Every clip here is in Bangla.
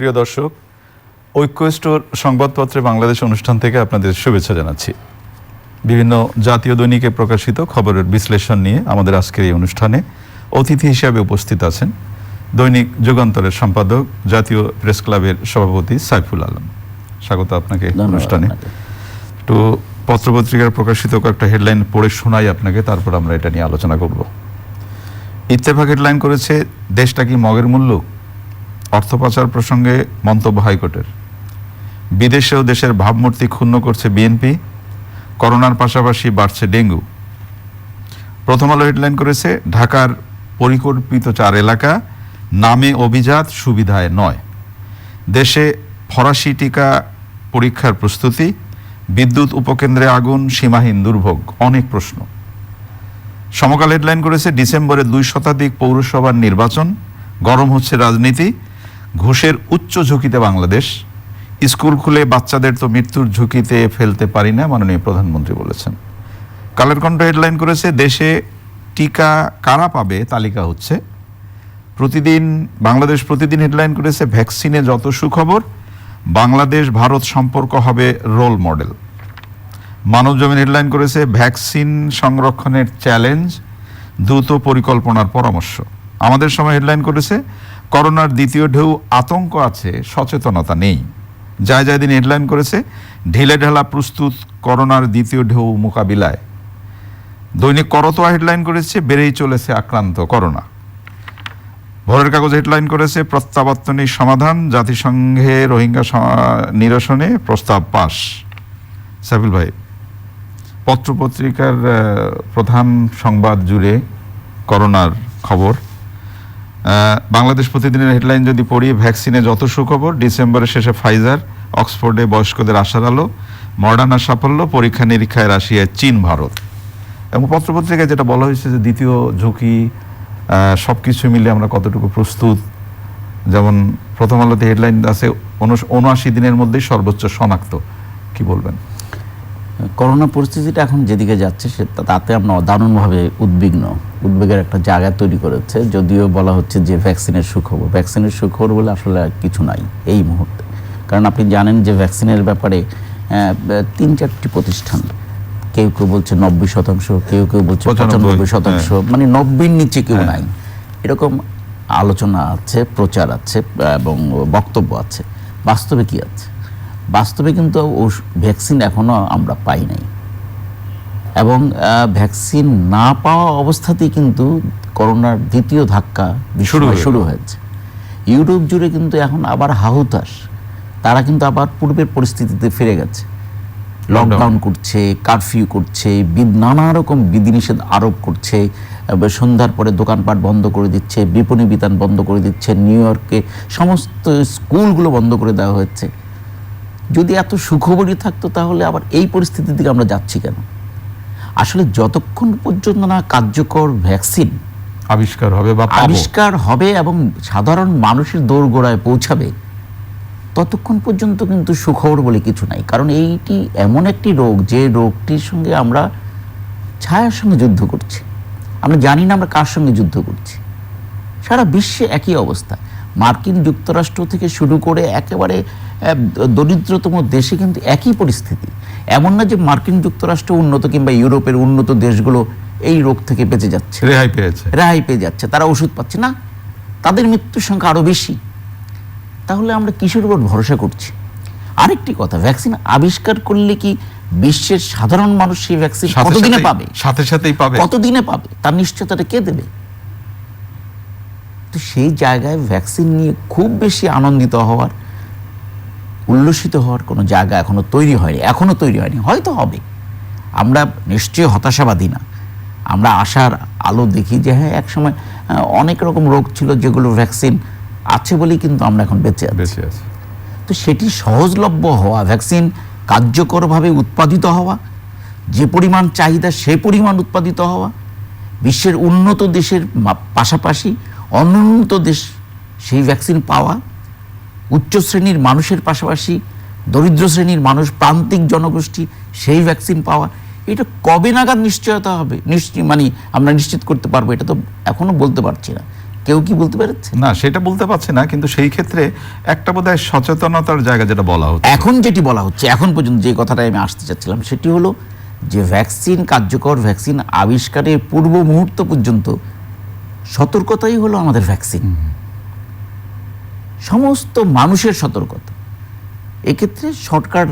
প্রিয় দর্শক ঐক্য স্টোর সংবাদপত্রে বাংলাদেশ অনুষ্ঠান থেকে আপনাদের শুভেচ্ছা জানাচ্ছি। বিভিন্ন জাতীয় দৈনিকে প্রকাশিত খবরের বিশ্লেষণ নিয়ে আমাদের আজকের এই অনুষ্ঠানে অতিথি হিসাবে উপস্থিত আছেন দৈনিক যুগান্তরের সম্পাদক জাতীয় প্রেস ক্লাবের সভাপতি সাইফুল আলম। স্বাগত আপনাকে অনুষ্ঠানে। তো পত্রপত্রিকার প্রকাশিত কয়েকটা হেডলাইন পড়ে শোনাই আপনাকে তারপর আমরা এটা নিয়ে আলোচনা করব। ইত্তেফাক হেডলাইন করেছে দেশটা কি মগের মূল্য? অর্থ পাচার প্রসঙ্গে মন্তব্য হাইকোর্টের। বিদেশেও দেশের ভাবমূর্তি ক্ষুণ্ণ করছে বিএনপি, করোনার পাশাপাশি বাড়ছে ডেঙ্গু। প্রথম আলো হেডলাইন করেছে ঢাকার পরিকল্পিত চার এলাকা, নামে অভিজাত সুবিধায় নয়। দেশে ফরাসি টিকা পরীক্ষার প্রস্তুতি, বিদ্যুৎ উপকেন্দ্রে আগুন, সীমাহীন দুর্ভোগ, অনেক প্রশ্ন। সমকাল হেডলাইন করেছে ডিসেম্বরে দুই শতাধিক পৌরসভার নির্বাচন, গরম হচ্ছে রাজনীতি ঘুষের উচ্চ ঝুঁকিতে বাংলাদেশ। স্কুল খুলে বাচ্চাদের তো মৃত্যুর ঝুঁকিতে ফেলতে পারি না, মাননীয় প্রধানমন্ত্রী বলেছেন। কালের কণ্ঠ হেডলাইন করেছে, দেশে টিকা কারা পাবে তালিকা হচ্ছে। প্রতিদিন, বাংলাদেশ প্রতিদিন হেডলাইন করেছে, ভ্যাকসিনে যত সুখবর, বাংলাদেশ, ভারত সম্পর্ক হবে রোল মডেল। মানব জমিন হেডলাইন করেছে, ভ্যাকসিন সংরক্ষণের চ্যালেঞ্জ, দ্রুত পরিকল্পনার পরামর্শ। আমাদের সময় হেডলাইন করেছে করোনার দ্বিতীয় ঢেউ আতঙ্ক আছে, সচেতনতা নেই। যায় যায় দিন হেডলাইন করেছে, ঢিলে ঢালা প্রস্তুত করোনার দ্বিতীয় ঢেউ মোকাবিলায়। দৈনিক করতোয়া হেডলাইন করেছে, বেড়েই চলেছে আক্রান্ত করোনা। ভোরের কাগজ হেডলাইন করেছে প্রত্যাবর্তনী সমাধান, জাতিসংঘে রোহিঙ্গা নিরসনে প্রস্তাব পাশ সাইফুল ভাই, পত্রপত্রিকার প্রধান সংবাদ জুড়ে করোনার খবর। বাংলাদেশ প্রতিদিনের হেডলাইন যদি পড়ি, ভ্যাকসিনে যত সুখবর, ডিসেম্বরের শেষে ফাইজার, অক্সফোর্ডে বয়স্কদের আশার আলো মডার্নার সাফল্য, পরীক্ষা নিরীক্ষায় রাশিয়ায় চীন, ভারত। এবং পত্রপত্রিকায় যেটা বলা হয়েছে যে দ্বিতীয় ঝুঁকি সব কিছু মিলে আমরা কতটুকু প্রস্তুত, যেমন প্রথম আলোতে হেডলাইন আছে উনআশি দিনের মধ্যেই সর্বোচ্চ শনাক্ত। কি বলবেন? করোনা পরিস্থিতিটা এখন যেদিকে যাচ্ছে সে তাতে আমরা দারুণভাবে উদ্বিগ্ন। উদ্বেগের একটা জায়গা তৈরি করেছে। যদিও বলা হচ্ছে যে ভ্যাকসিনের সুখবর। ভ্যাকসিনের সুখবর বলে আসলে কিছু নাই এই মুহূর্তে। কারণ আপনি জানেন যে ভ্যাকসিনের ব্যাপারে তিন চারটি প্রতিষ্ঠান কেউ কেউ বলছে নব্বই শতাংশ কেউ কেউ বলছে পঁচানব্বই, পঁচানব্বই শতাংশ। মানে নব্বইয়ের নিচে কেউ নাই। এরকম আলোচনা আছে প্রচার আছে এবং বক্তব্য আছে। বাস্তবে কি আছে? বাস্তবে কিন্তু ভ্যাকসিন এখনও আমরা পাই নাই। এবং ভ্যাকসিন না পাওয়া অবস্থাতেই কিন্তু করোনার দ্বিতীয় ধাক্কা শুরু শুরু হয়েছে। ইউরোপ জুড়ে কিন্তু এখন আবার হাহুতাস তারা কিন্তু আবার পূর্বের পরিস্থিতিতে ফিরে গেছে। লকডাউন করছে কারফিউ করছে নানা রকম বিধিনিষেধ আরোপ করছে সন্ধ্যার পরে দোকানপাট বন্ধ করে দিচ্ছে বিপণী বিতান বন্ধ করে দিচ্ছে নিউ ইয়র্কে সমস্ত স্কুলগুলো বন্ধ করে দেওয়া হচ্ছে যদি এত সুখবরই থাকতো তাহলে আবার এই পরিস্থিতির দিকে আমরা যাচ্ছি কেন? আসলে যতক্ষণ পর্যন্ত না কার্যকর ভ্যাকসিন আবিষ্কার হবে বা আবিষ্কার হবে এবং সাধারণ মানুষের দোরগোড়ায় পৌঁছাবে ততক্ষণ পর্যন্ত কিন্তু সুখবর বলে কিছু নাই। কারণ এইটি এমন একটি রোগ যে রোগটির সঙ্গে আমরা ছায়ার সঙ্গে যুদ্ধ করছি। আমরা জানি না আমরা কার সঙ্গে যুদ্ধ করছি। সারা বিশ্বে একই অবস্থা। মার্কিন যুক্তরাষ্ট্র থেকে শুরু করে একেবারে দরিদ্রতম দেশে কিন্তু একই পরিস্থিতি। এমন না যে মার্কিন যুক্তরাষ্ট্র উন্নত কিংবা ইউরোপের উন্নত দেশগুলো এই রোগ থেকে বেঁচে যাচ্ছে। রেহাই পেয়েছে। রেহাই পেয়ে যাচ্ছে। তারা ওষুধ পাচ্ছে। না তাদের মৃত্যুর সংখ্যা আরও বেশি। তাহলে আমরা কিসের উপর ভরসা করছি? আরেকটি কথা ভ্যাকসিন আবিষ্কার করলে কি বিশ্বের সাধারণ মানুষ সেই ভ্যাকসিন কতদিনে পাবে? সাথে সাথেই পাবে। কতদিনে পাবে? তার নিশ্চয়তাটা কে দেবে? তো সেই জায়গায় ভ্যাকসিন নিয়ে খুব বেশি আনন্দিত হওয়ার উল্লসিত হওয়ার কোনো জায়গা এখনও তৈরি হয়নি এখনও তৈরি হয়নি হয়তো হবে। আমরা নিশ্চয়ই হতাশাবাদী না। আমরা আশার আলো দেখি যে হ্যাঁ একসময় অনেক রকম রোগ ছিল যেগুলো ভ্যাকসিন আছে বলেই কিন্তু আমরা এখন বেঁচে আছি। বেঁচে আছে। তো সেটি সহজলভ্য হওয়া ভ্যাকসিন কার্যকরভাবে উৎপাদিত হওয়া যে পরিমাণ চাহিদা সে পরিমাণ উৎপাদিত হওয়া বিশ্বের উন্নত দেশের পাশাপাশি অনুন্নত দেশ সেই ভ্যাকসিন পাওয়া উচ্চ শ্রেণির মানুষের পাশাপাশি দরিদ্র শ্রেণির মানুষ প্রান্তিক জনগোষ্ঠী সেই ভ্যাকসিন পাওয়া এটা কবে নাগাদ নিশ্চয়তা হবে? নিশ্চয় মানে আমরা নিশ্চিত করতে পারব এটা তো এখনও বলতে পারছি না। কেউ কি বলতে পারছে? না সেটা বলতে পারছে না কিন্তু সেই ক্ষেত্রে একটা বোধহয় সচেতনতার জায়গা যেটা বলা হচ্ছে। এখন যেটি বলা হচ্ছে এখন পর্যন্ত যে কথাটা আমি আসতে চাচ্ছিলাম সেটি হলো যে ভ্যাকসিন কার্যকর ভ্যাকসিন আবিষ্কারের পূর্ব মুহূর্ত পর্যন্ত সতর্কতাই হলো আমাদের ভ্যাকসিন সমস্ত মানুষের সতর্কতা। এক্ষেত্রে সরকার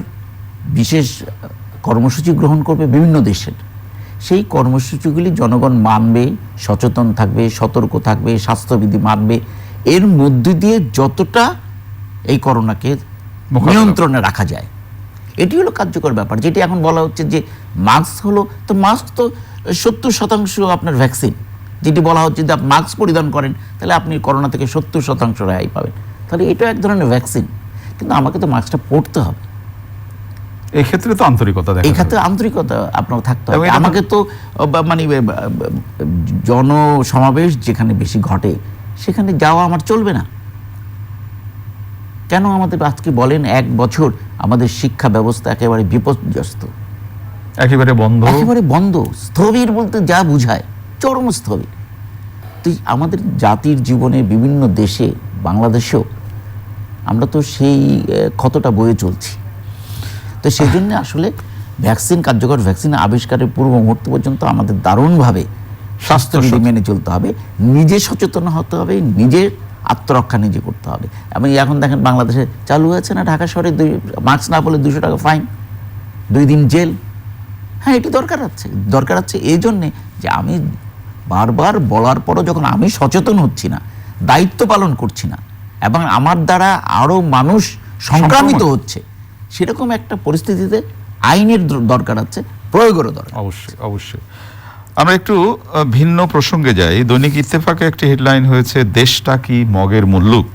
বিশেষ কর্মসূচি গ্রহণ করবে বিভিন্ন দেশের। সেই কর্মসূচিগুলি জনগণ মানবে সচেতন থাকবে সতর্ক থাকবে স্বাস্থ্যবিধি মানবে। এর মধ্য দিয়ে যতটা এই করোনাকে নিয়ন্ত্রণে রাখা যায়। এটি হলো কার্যকর ব্যাপার যেটি এখন বলা হচ্ছে যে মাস্ক হলো তো মাস্ক তো সত্তর শতাংশ আপনার ভ্যাকসিন। যেটি বলা হচ্ছে যে আপনি মাস্ক পরিধান করেন তাহলে আপনি করোনা থেকে সত্তর শতাংশ রেহাই পাবেন। তাহলে এটা এক ধরনের ভ্যাকসিন কিন্তু আমাকে তো মাস্কটা পড়তে হবে। এক্ষেত্রে তো আন্তরিকতা দেখা এই ক্ষেত্রে আন্তরিকতা আপনার থাকতে হবে। আমাকে তো মানে জনসমাবেশ যেখানে বেশি ঘটে সেখানে যাওয়া আমার চলবে না। কেন আমাদের আজকে বলেন এক বছর আমাদের শিক্ষা ব্যবস্থা একেবারে বিপর্যস্ত। একেবারে বন্ধ। একেবারে বন্ধ। স্থবির বলতে যা বুঝায় চরম স্থবির। তুই আমাদের জাতির জীবনে বিভিন্ন দেশে বাংলাদেশেও আমরা তো সেই ক্ষতটা বয়ে চলছি। তো সেই জন্য আসলে ভ্যাকসিন কার্যকর ভ্যাকসিন আবিষ্কারের পূর্ব মুহূর্ত পর্যন্ত আমাদের দারুণভাবে স্বাস্থ্যবিধি মেনে চলতে হবে নিজে সচেতন হতে হবে নিজের আত্মরক্ষা নিজে করতে হবে। এবং এখন দেখেন বাংলাদেশে চালু হয়েছে না ঢাকা শহরে দুই মাস্ক না বলে দুশো টাকা ফাইন দুই দিন জেল। হ্যাঁ এটি দরকার আছে দরকার আছে এই জন্যে যে আমি বারবার বলার পরও যখন আমি সচেতন হচ্ছি না দায়িত্ব পালন করছি না এবং আমার দ্বারা আরও মানুষ সংক্রামিত হচ্ছে। সেরকম একটা পরিস্থিতিতে আইনের দরকার আছে প্রয়োগেরও দরকার অবশ্যই অবশ্যই। আমরা একটু ভিন্ন প্রসঙ্গে যাই। দৈনিক ইত্তেফাকে একটি হেডলাইন হয়েছে দেশটা কি মগের মুল্লুক?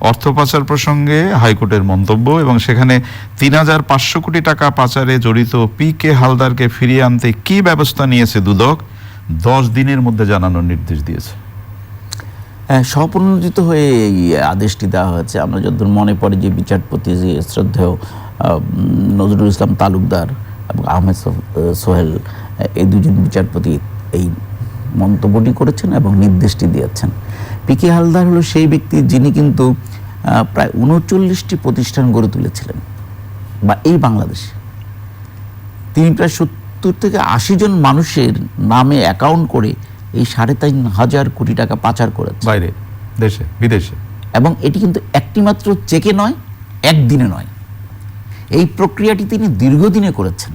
অর্থ পাচার প্রসঙ্গে হাইকোর্টের মন্তব্য এবং সেখানে তিন হাজার পাঁচশো কোটি টাকা পাচারে জড়িত পি কে হালদারকে ফিরিয়ে আনতে কি ব্যবস্থা নিয়েছে দুদক? দশ দিনের মধ্যে জানানোর নির্দেশ দিয়েছে। স্বপ্রণোদিত হয়ে এই আদেশটি দেওয়া হয়েছে। আমরা যতদূর মনে পড়ে যে বিচারপতি যে শ্রদ্ধেয় নজরুল ইসলাম তালুকদার এবং আহমেদ সোহেল এই দুজন বিচারপতি এই মন্তব্যটি করেছেন এবং নির্দেশটি দিয়েছেন। পি কে হালদার হলো সেই ব্যক্তি যিনি কিন্তু প্রায় উনচল্লিশটি প্রতিষ্ঠান গড়ে তুলেছিলেন, বা এই বাংলাদেশে। তিনি প্রায় সত্তর থেকে আশি জন মানুষের নামে অ্যাকাউন্ট করে এই সাড়ে তিন হাজার কোটি টাকা পাচার করেছে। বাইরে দেশে বিদেশে। এবং এটি কিন্তু একটি মাত্র চেকে নয় একদিনে নয়। এই প্রক্রিয়াটি তিনি দীর্ঘদিনে করেছেন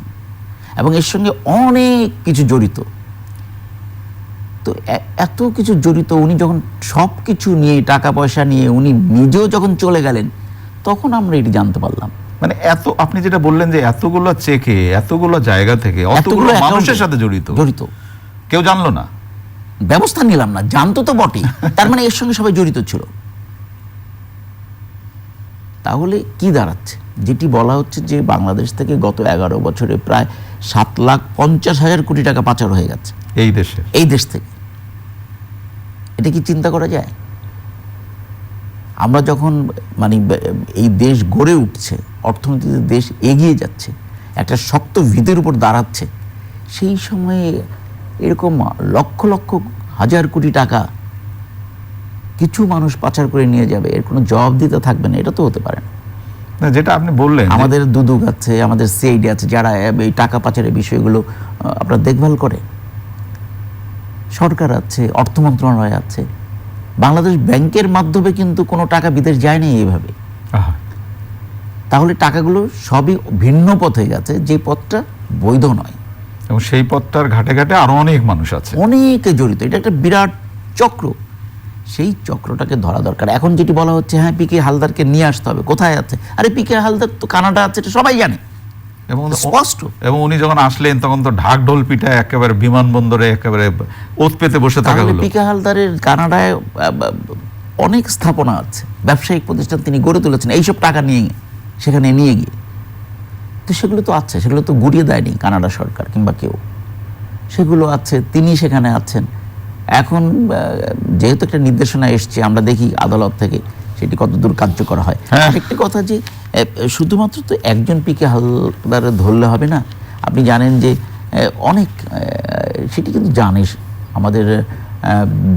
এবং এর সঙ্গে অনেক কিছু জড়িত। তো এত কিছু জড়িত উনি যখন সব কিছু নিয়ে টাকা পয়সা নিয়ে উনি নিজেও যখন চলে গেলেন তখন আমরা এটি জানতে পারলাম। মানে এত আপনি যেটা বললেন যে এতগুলো চেকে এতগুলো জায়গা থেকে অতগুলো মানুষের সাথে জড়িত। জড়িত। কেউ জানলো না। ব্যবস্থা নিলাম না জানতো তো বটেই। তার মানে এর সঙ্গে সবাই জড়িত ছিল। তাহলে কি দাঁড়াচ্ছে? যেটি বলা হচ্ছে যে বাংলাদেশ থেকে গত এগারো বছরে প্রায় সাত লাখ পঞ্চাশ হাজার কোটি টাকা পাচার হয়ে গেছে। এই দেশে? এই দেশ থেকে। এটা কি চিন্তা করা যায়? আমরা যখন মানে এই দেশ গড়ে উঠছে অর্থনীতিতে দেশ এগিয়ে যাচ্ছে একটা শক্ত ভিতের উপর দাঁড়াচ্ছে সেই সময়ে এরকম লক্ষ লক্ষ হাজার কোটি টাকা কিছু মানুষ পাচার করে নিয়ে যাবে এর কোনো জবাব দিতে থাকবে না এটা তো হতে পারে না। যেটা আপনি বললেন আমাদের দুদুক আছে আমাদের সিআইডি আছে যারা এই টাকা পাচারের বিষয়গুলো আপনার দেখভাল করে। সরকার আছে অর্থ মন্ত্রণালয় আছে বাংলাদেশ ব্যাংকের মাধ্যমে কিন্তু কোনো টাকা বিদেশ যায়নি এইভাবে। তাহলে টাকাগুলো সবই ভিন্ন পথে গেছে যে পথটা বৈধ নয়। এবং সেই পথটার ঘাটে ঘাটে আরও অনেক মানুষ আছে। অনেকে জড়িত। এটা একটা বিরাট চক্র। সেই চক্রটাকে ধরা দরকার। এখন যেটি বলা হচ্ছে হ্যাঁ পিকে হালদারকে নিয়ে আসতে হবে। কোথায় আছে? আরে পিকে হালদার তো কানাডা আছে এটা সবাই জানে। এবং স্পষ্ট। এবং উনি যখন আসলেন তখন তো ঢাক ঢোল পিঠায় একেবারে বিমানবন্দরে একেবারে ওত পেতে বসে থাকা হলো। পিকে হালদারের কানাডায় অনেক স্থাপনা আছে। ব্যবসায়িক প্রতিষ্ঠান তিনি গড়ে তুলেছেন। এইসব টাকা নিয়ে সেখানে নিয়ে গিয়ে। তো সেগুলো তো আছে সেগুলো তো গুড়িয়ে দেয়নি কানাডা সরকার কিংবা কেউ। সেগুলো আছে তিনি সেখানে আছেন। এখন যেহেতু একটা নির্দেশনা এসছে আমরা দেখি আদালত থেকে সেটি কতদূর কার্যকর হয়। হ্যাঁ। আরেকটি কথা যে শুধুমাত্র তো একজন পিকে হালদার ধরলে হবে না আপনি জানেন যে অনেক সেটি কিন্তু জানে আমাদের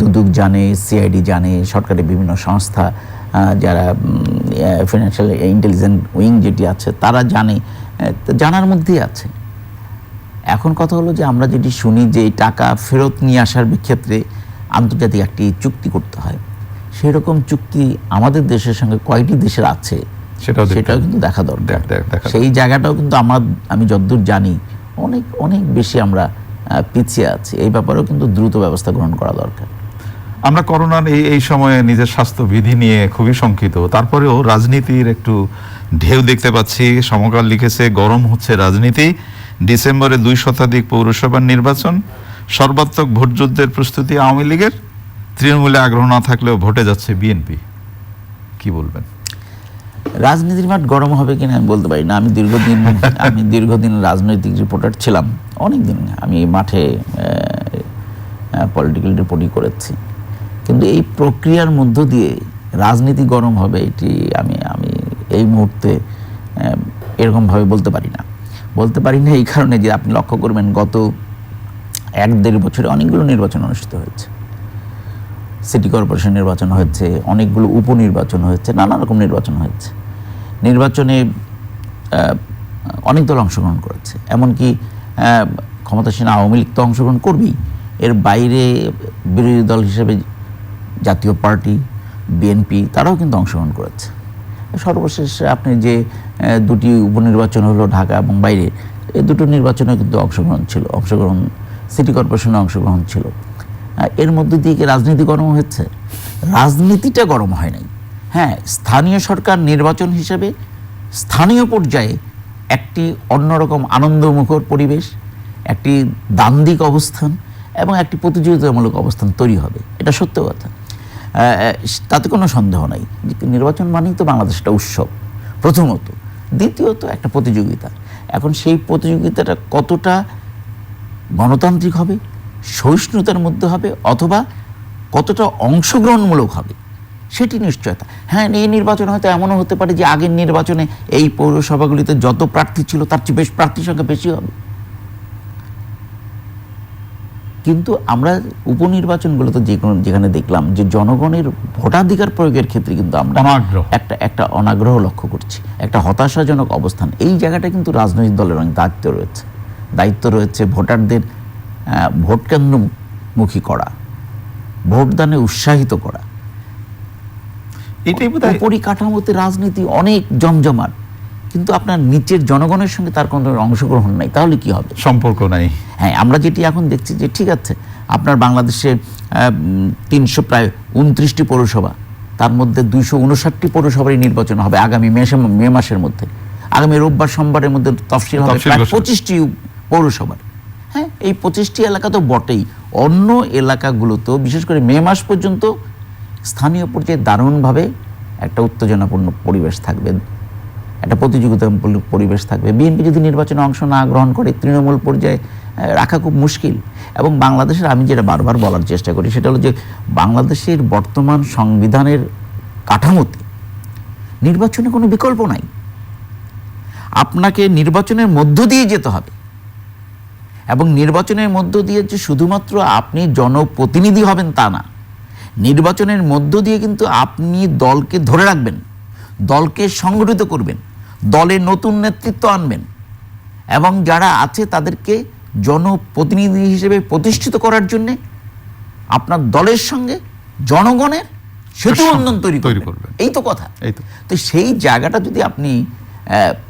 দুদক জানে সিআইডি জানে সরকারের বিভিন্ন সংস্থা যারা ফিনান্সিয়াল ইন্টেলিজেন্ট উইং যেটি আছে তারা জানে জানার মধ্যেই আছে। এখন কথা হলো যে আমরা যেটি শুনি যে টাকা ফেরত নিয়ে আসার ক্ষেত্রে আন্তর্জাতিক একটি চুক্তি করতে হয় সেরকম চুক্তি আমাদের দেশের সঙ্গে কয়টি দেশের আছে সেটাও সেটাও কিন্তু দেখা দরকার। সেই জায়গাটাও কিন্তু আমার আমি যতদূর জানি অনেক অনেক বেশি আমরা পিছিয়ে আছি। এই ব্যাপারেও কিন্তু দ্রুত ব্যবস্থা গ্রহণ করা দরকার। আমরা করোনার এই এই সময়ে নিজের স্বাস্থ্য বিধি নিয়ে খুবই শঙ্কিত। তারপরেও রাজনীতির একটু ঢেউ দেখতে পাচ্ছি। সমকাল লিখেছে গরম হচ্ছে রাজনীতি। ডিসেম্বরে দুই শতাধিক পৌরসভার নির্বাচন। সর্বাত্মক ভোটযুদ্ধের প্রস্তুতি আওয়ামী লীগের। তৃণমূলে আগ্রহ না থাকলেও ভোটে যাচ্ছে বিএনপি। কি বলবেন? রাজনীতির মাঠ গরম হবে কিনা আমি বলতে পারি না। আমি দীর্ঘদিন আমি দীর্ঘদিন রাজনৈতিক রিপোর্টার ছিলাম। অনেক দিন আমি এই মাঠে পলিটিক্যাল রিপোর্টই করেছি। কিন্তু এই প্রক্রিয়ার মধ্য দিয়ে রাজনীতি গরম হবে এটি আমি এই মুহূর্তে এরকমভাবে বলতে পারি না। বলতে পারি না এই কারণে যে আপনি লক্ষ্য করবেন গত এক দেড় বছরে অনেকগুলো নির্বাচন অনুষ্ঠিত হয়েছে। সিটি কর্পোরেশন নির্বাচন হয়েছে, অনেকগুলো উপনির্বাচন হয়েছে, নানা রকম নির্বাচন হয়েছে। নির্বাচনে অনেক দল অংশগ্রহণ করেছে। এমনকি ক্ষমতাসীন আওয়ামী লীগ তো অংশগ্রহণ করবেই। এর বাইরে বিরোধী দল হিসেবে জাতীয় পার্টি, বিএনপি, তারাও কিন্তু অংশগ্রহণ করেছে। সর্বশেষ আপনি যে দুটি উপনির্বাচন হলো ঢাকা এবং বাইরে এই দুটো নির্বাচনে কিন্তু অংশগ্রহণ ছিল, অংশগ্রহণ, সিটি কর্পোরেশনে অংশগ্রহণ ছিল। এর মধ্যে দিয়ে কি রাজনীতি গরম হয়েছে? রাজনীতিটা গরম হয় নাই। হ্যাঁ স্থানীয় সরকার নির্বাচন হিসেবে স্থানীয় পর্যায়ে একটি অন্যরকম আনন্দমুখর পরিবেশ, একটি দান্দিক অবস্থান এবং একটি প্রতিযোগিতামূলক অবস্থান তৈরি হবে। এটা সত্য কথা। তাতে কোনো সন্দেহ নাই। নির্বাচন মানেই তো বাংলাদেশ একটা উৎসব, প্রথমত। দ্বিতীয়ত একটা প্রতিযোগিতা। এখন সেই প্রতিযোগিতাটা কতটা গণতান্ত্রিক হবে, সহিষ্ণুতার মধ্যে হবে, অথবা কতটা অংশগ্রহণমূলক হবে, সেটি নিশ্চয়তা। হ্যাঁ এই নির্বাচন হয়তো এমনও হতে পারে যে আগের নির্বাচনে এই পৌরসভাগুলিতে যত প্রার্থী ছিল, তার চেয়ে বেশ প্রার্থীর সংখ্যা বেশি হবে। কিন্তু আমরা উপনির্বাচনগুলোতে যে কোনো যেখানে দেখলাম যে জনগণের ভোটাধিকার প্রয়োগের ক্ষেত্রে কিন্তু আমরা। একটা একটা অনাগ্রহ লক্ষ্য করছি। একটা হতাশাজনক অবস্থান। এই জায়গাটা কিন্তু রাজনৈতিক দলের অনেক দায়িত্ব রয়েছে। দায়িত্ব রয়েছে ভোটারদের আহ, ভোট কেন্দ্রমুখী করা ভোটদানে উৎসাহিত করা। এটাই পরিকাঠামোতে রাজনীতি অনেক জমজমাট। কিন্তু আপনার নিচের জনগণের সঙ্গে তার কোনো অংশগ্রহণ নাই তাহলে কি হবে? সম্পর্ক নাই। হ্যাঁ আমরা যেটি এখন দেখছি যে ঠিক আছে আপনার বাংলাদেশে তিনশো প্রায় উনত্রিশটি পৌরসভা তার মধ্যে দুইশো উনষাটটি পৌরসভারই নির্বাচন হবে আগামী মে মে মাসের মধ্যে। আগামী রোববার সোমবারের মধ্যে তফসিল হবে প্রায় পঁচিশটি পৌরসভার। হ্যাঁ এই পঁচিশটি এলাকা তো বটেই। অন্য এলাকাগুলোতেও বিশেষ করে মে মাস পর্যন্ত স্থানীয় পর্যায়ে দারুণভাবে একটা উত্তেজনাপূর্ণ পরিবেশ থাকবে। একটা প্রতিযোগিতামূলক পরিবেশ থাকবে। বিএনপি যদি নির্বাচনে অংশ না গ্রহণ করে, তৃণমূল পর্যায়ে রাখা খুব মুশকিল। এবং বাংলাদেশের আমি যেটা বারবার বলার চেষ্টা করি, সেটা হলো যে বাংলাদেশের বর্তমান সংবিধানের কাঠামোতে নির্বাচনে কোনো বিকল্প নাই। আপনাকে নির্বাচনের মধ্য দিয়ে যেতে হবে। এবং নির্বাচনের মধ্য দিয়ে যে শুধুমাত্র আপনি জনপ্রতিনিধি হবেন তা না, নির্বাচনের মধ্য দিয়ে কিন্তু আপনি দলকে ধরে রাখবেন, দলকে সংগঠিত করবেন। দলে নতুন নেতৃত্ব আনবেন এবং যারা আছে তাদেরকে জনপ্রতিনিধি হিসেবে প্রতিষ্ঠিত করার জন্যে আপনার দলের সঙ্গে জনগণের সেতু বন্ধন তৈরি করবেন। এই তো কথা। তো। সেই জায়গাটা যদি আপনি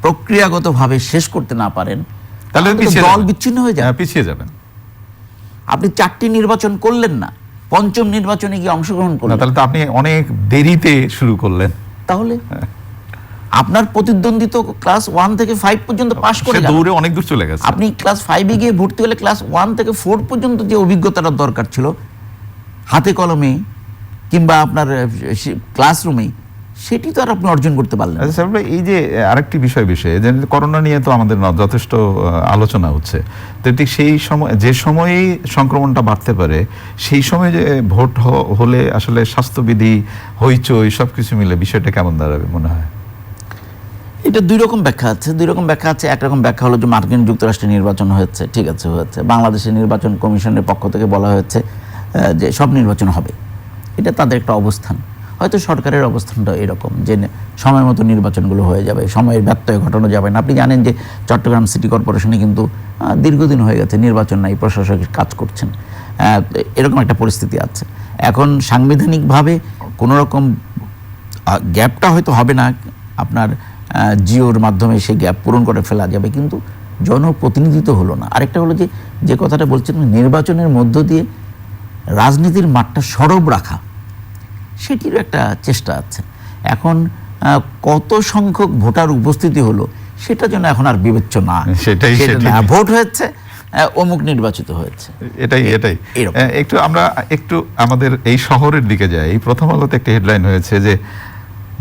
প্রক্রিয়াগতভাবে শেষ করতে না পারেন তাহলে দল বিচ্ছিন্ন হয়ে যাবে। হ্যাঁ, পিছিয়ে যাবেন। আপনি চারটি নির্বাচন করলেন না পঞ্চম নির্বাচনে গিয়ে অংশগ্রহণ করলেন। তাহলে তো আপনি অনেক দেরিতে শুরু করলেন। তাহলে? আপনার প্রতিদ্বন্দ্বী তো ক্লাস ওয়ান থেকে ফাইভ পর্যন্ত পাশ করে দৌড়ে অনেক দূর চলে গেছে। আপনি ক্লাস ফাইভে গিয়ে ভর্তি হলে ক্লাস ওয়ান থেকে ফোর পর্যন্ত যে অভিজ্ঞতাটা দরকার ছিল হাতে কলমে কিংবা আপনার ক্লাসরুমে সেটি তো আর আপনি অর্জন করতে পারলেন আচ্ছা এই যে আরেকটি বিষয় বিষয়ে যে করোনা নিয়ে তো আমাদের যথেষ্ট আলোচনা হচ্ছে। তো ঠিক সেই সময় যে সময়েই সংক্রমণটা বাড়তে পারে সেই সময় যে ভোট হলে আসলে স্বাস্থ্যবিধি হইচই সব কিছু মিলে বিষয়টা কেমন দাঁড়াবে মনে হয়? এটা দুই রকম ব্যাখ্যা আছে। দুই রকম ব্যাখ্যা আছে একরকম ব্যাখ্যা হলো যে মার্কিন যুক্তরাষ্ট্রে নির্বাচন হয়েছে, ঠিক আছে, হয়েছে। বাংলাদেশের নির্বাচন কমিশনের পক্ষ থেকে বলা হয়েছে যে সব নির্বাচন হবে। এটা তাদের একটা অবস্থান। হয়তো সরকারের অবস্থানটা এরকম, যে সময় মতো নির্বাচনগুলো হয়ে যাবে, সময়ের ব্যত্যয় ঘটানো যাবে না। আপনি জানেন যে চট্টগ্রাম সিটি কর্পোরেশনে কিন্তু দীর্ঘদিন হয়ে গেছে, নির্বাচন নাই, প্রশাসক কাজ করছেন। এরকম একটা পরিস্থিতি আছে। এখন সাংবিধানিকভাবে কোনো রকম গ্যাপটা হয়তো হবে না। আপনার জিওর মাধ্যমে সেই গ্যাপ পূরণ করে ফেলা যাবে কিন্তু জনপ্রতিনিধিত্ব হলো না। আরেকটা হলো যে যে কথাটা বলছেন নির্বাচনের মধ্য দিয়ে রাজনীতির মাঠটা সরব রাখা সেটিরও একটা চেষ্টা আছে। এখন কত সংখ্যক ভোটার উপস্থিতি হলো সেটা যেন এখন আর বিবেচ্য না সেটাই- ভোট হয়েছে অমুক নির্বাচিত হয়েছে। এটাই এটাই। একটু আমরা একটু আমাদের এই শহরের দিকে যাই এই প্রথম আলোতে একটা হেডলাইন হয়েছে যে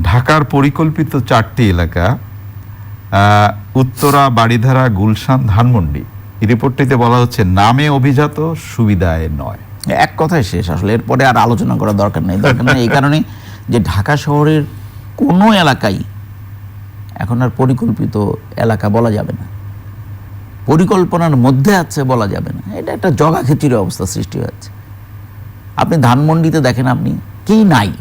ঢাকার পরিকল্পিত চারটি এলাকা উত্তরা বাড়িধারা গুলশান, ধানমন্ডি। রিপোর্টটিতে বলা হচ্ছে নামে অভিজাত, সুবিধায় নয়। এক কথায় শেষ। আসলে এরপরে আর আলোচনা করার দরকার নেই। দরকার নেই এই কারণে যে ঢাকা শহরের কোনো এলাকাই এখন আর পরিকল্পিত এলাকা বলা যাবে না। পরিকল্পনার মধ্যে আছে বলা যাবে না। এটা একটা জগা খিচুড়ি অবস্থা সৃষ্টি হয়েছে। আপনি ধানমন্ডিতে দেখেন আপনি কি নাই?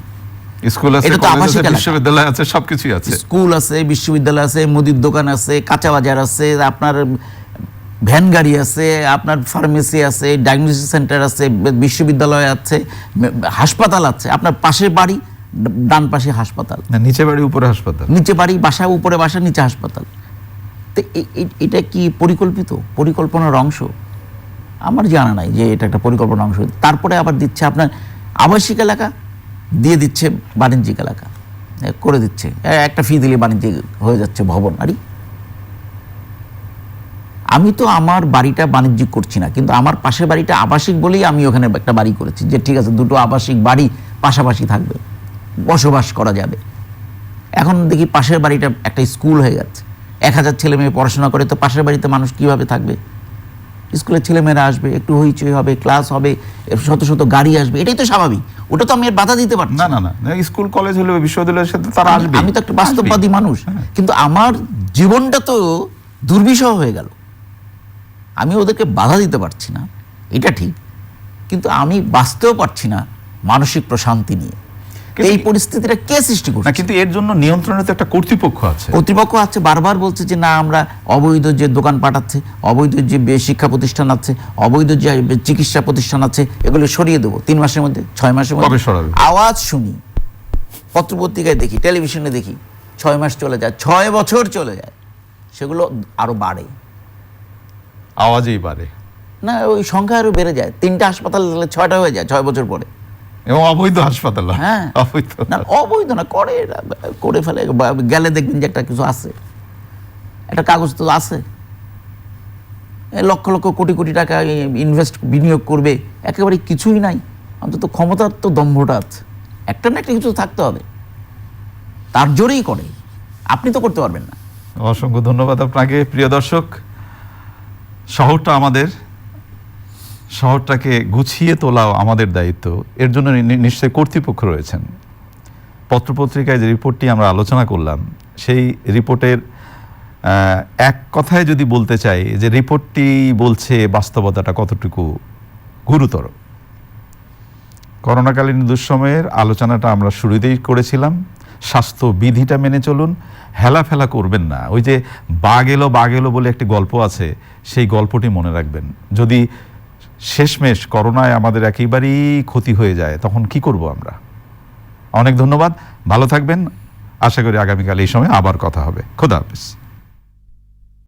স্কুল আছে কলেজ আবাসিক আছে। বিশ্ববিদ্যালয় আছে সবকিছুই আছে। স্কুল আছে বিশ্ববিদ্যালয় আছে মুদির দোকান আছে কাঁচা বাজার আছে আপনার ভ্যান গাড়ি আছে আপনার ফার্মেসি আছে ডায়াগনোসিস সেন্টার আছে বিশ্ববিদ্যালয় আছে হাসপাতাল আছে। আপনার পাশের বাড়ি ডান পাশে হাসপাতাল। না নিচে বাড়ি উপরে হাসপাতাল। নিচে বাড়ি বাসা উপরে বাসা নিচে হাসপাতাল। তো এটা কি পরিকল্পিত? পরিকল্পনার অংশ? আমার জানা নাই যে এটা একটা পরিকল্পনার অংশ। তারপরে আবার দিচ্ছে আপনার আবাসিক এলাকা দিয়ে দিচ্ছে বাণিজ্যিক এলাকা। করে দিচ্ছে। একটা ফি দিলে বাণিজ্যিক হয়ে যাচ্ছে ভবন আরে আমি তো আমার বাড়িটা বাণিজ্যিক করছি না, কিন্তু আমার পাশের বাড়িটা আবাসিক বলেই আমি ওখানে একটা বাড়ি করেছি, যে ঠিক আছে, দুটো আবাসিক বাড়ি পাশাপাশি থাকবে, বসবাস করা যাবে। এখন দেখি পাশের বাড়িটা একটা স্কুল হয়ে যাচ্ছে এক হাজার ছেলে মেয়ে পড়াশোনা করে, তো পাশের বাড়িতে মানুষ কীভাবে থাকবে? স্কুলের ছেলেমেয়েরা আসবে একটু হইচই হবে ক্লাস হবে শত শত গাড়ি আসবে এটাই তো স্বাভাবিক। ওটা তো আমি আর বাধা দিতে পারছি না। না না স্কুল কলেজ হলে বিশ্ববিদ্যালয়ের সাথে তারা আসবে। আমি তো একটা বাস্তববাদী মানুষ। হ্যাঁ। কিন্তু আমার জীবনটা তো দুর্বিষহ হয়ে গেল। আমি ওদেরকে বাধা দিতে পারছি না। এটা ঠিক। কিন্তু আমি বাঁচতেও পারছি না মানসিক প্রশান্তি নিয়ে। এই পরিস্থিতিটা কে সৃষ্টি না করছে? কিন্তু এর জন্য নিয়ন্ত্রণে তো একটা কর্তৃপক্ষ আছে। কর্তৃপক্ষ আছে বারবার বলছে যে না আমরা অবৈধ যে দোকান পাঠাচ্ছে অবৈধ যে শিক্ষা প্রতিষ্ঠান আছে অবৈধ যে চিকিৎসা প্রতিষ্ঠান আছে এগুলো সরিয়ে দেবো। তিন মাসের মধ্যে ছয় মাসের মধ্যে? আওয়াজ শুনি পত্রপত্রিকায় দেখি টেলিভিশনে দেখি ছয় মাস চলে যায় ছয় বছর চলে যায় সেগুলো আরও বাড়ে। আওয়াজেই বাড়ে। না ওই সংখ্যা আরও বেড়ে যায় তিনটা হাসপাতাল হলে ছয়টা হয়ে যায় ছয় বছর পরে। এবং অবৈধ হাসপাতাল। হ্যাঁ। অবৈধ। না অবৈধ না করে করে ফেলে গেলে দেখবেন যে একটা কিছু আছে। একটা কাগজ তো আছে। লক্ষ লক্ষ কোটি কোটি টাকা ইনভেস্ট বিনিয়োগ করবে একেবারে কিছুই নাই। অন্তত ক্ষমতার তো দম্ভটা আছে। একটা না একটা কিছু থাকতে হবে। তার জোরেই করে। আপনি তো করতে পারবেন না। অসংখ্য ধন্যবাদ আপনাকে। প্রিয় দর্শক শহরটা আমাদের। শহরটাকে গুছিয়ে তোলাও আমাদের দায়িত্ব। এর জন্য নিশ্চয়ই কর্তৃপক্ষ রয়েছেন। পত্রপত্রিকায় যে রিপোর্টটি আমরা আলোচনা করলাম, সেই রিপোর্টের এক কথায় যদি বলতে চাই যে রিপোর্টটি বলছে বাস্তবতাটা কতটুকু গুরুতর। করোনাকালীন দুঃসময়ের আলোচনাটা আমরা শুরুতেই করেছিলাম। স্বাস্থ্য বিধিটা মেনে চলুন, হেলাফেলা করবেন না। ওই যে বাঘ এলো বাঘ এলো বলে একটি গল্প আছে, সেই গল্পটি মনে রাখবেন। যদি শেষমেশ করোনায় আমাদের একেবারেই ক্ষতি হয়ে যায়, তখন কি করব আমরা? অনেক ধন্যবাদ, ভালো থাকবেন, আশা করি আগামীকাল এই সময় আবার কথা হবে। খোদা হাফিজ।